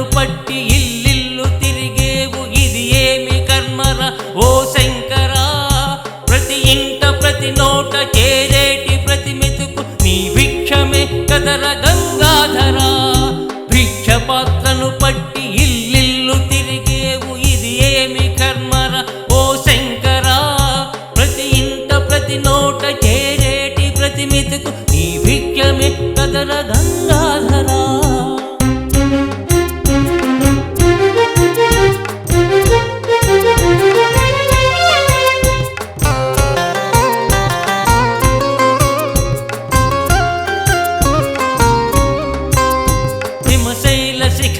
భిక్షపాత్రను పట్టి ఇల్లిల్లు తిరిగేవు. ఇది ఏమి కర్మరా? ఓ శంకరా ప్రతి ఇంట ప్రతి నోట చేరేటి ప్రతి మెతుకు? నీ భిక్షమే కదర గంగాధరా. భిక్ష పాత్రను పట్టి ఇల్లిల్లు తిరిగేవు. ఇది ఏమి కర్మరా? ఓ శంకరా ప్రతి ఇంట ప్రతి నోట చేరేటి ప్రతి మెతుకు? నీ భిక్షమే కదర గంగాధరా.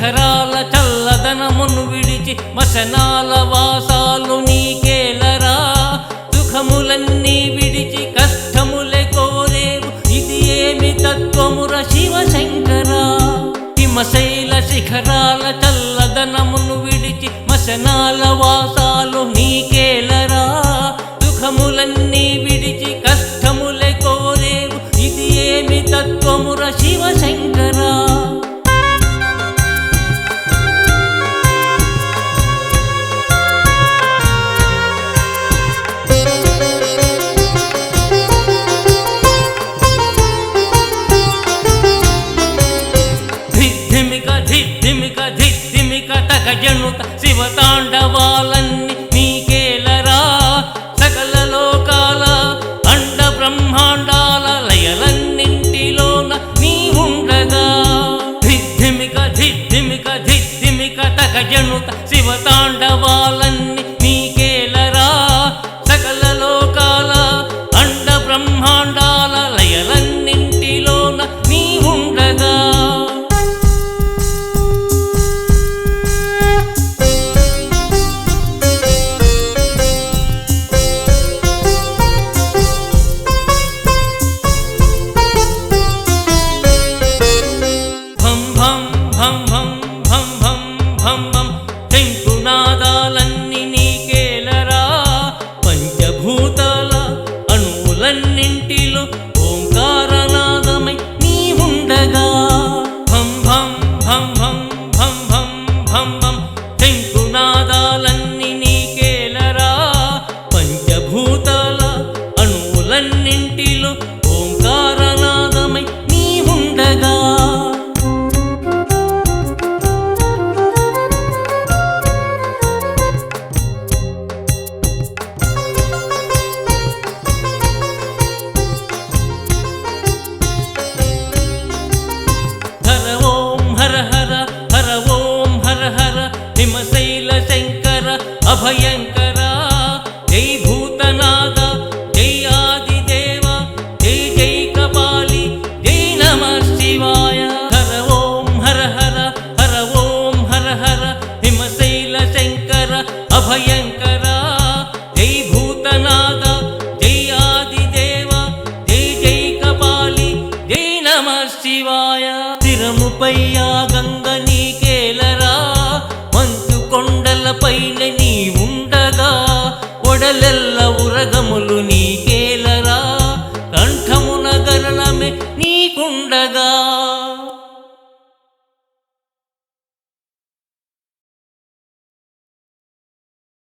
శిఖరాల చల్లదనమును విడిచి మశనాల వాసాలు నీకేలరా? దుఃఖములన్నీ విడిచి కష్టములే కోరేవు. ఇది ఏమి తత్వముర శివశంకరా? హిమశైల శిఖరాల చల్లదనమును విడిచి మశనాల వాసాలు నీకేలరా? ధిద్ధిమిక తగజనుత శివతాండవాలన్నీ నీకేలరా సకల లోకాల అండ బ్రహ్మాండాల లయలన్నింటిలోన నీ ఉండగా ధిద్ధిమిక ధిద్ధిమిక ధిద్ధిమిక తగ తగజనుత శివతాండ కన్నింటిలో ఓంకారనాదమై నీ ఉండగా భం భం భం భం భం భం భం భం శంకునాదాలన్నీ అభయంకర జై భూతనాథ జై ఆదిదేవ జై జై కపాలి జై నమ శివాయ. హర ఓం హర హర హర ఓం హర హర హిమశైల శంకర అభయంకర జై భూతనాథ జై ఆదిదేవ జై జై కపాలి జై నమ శివాయ. తిరముపయ్యా ఉండగా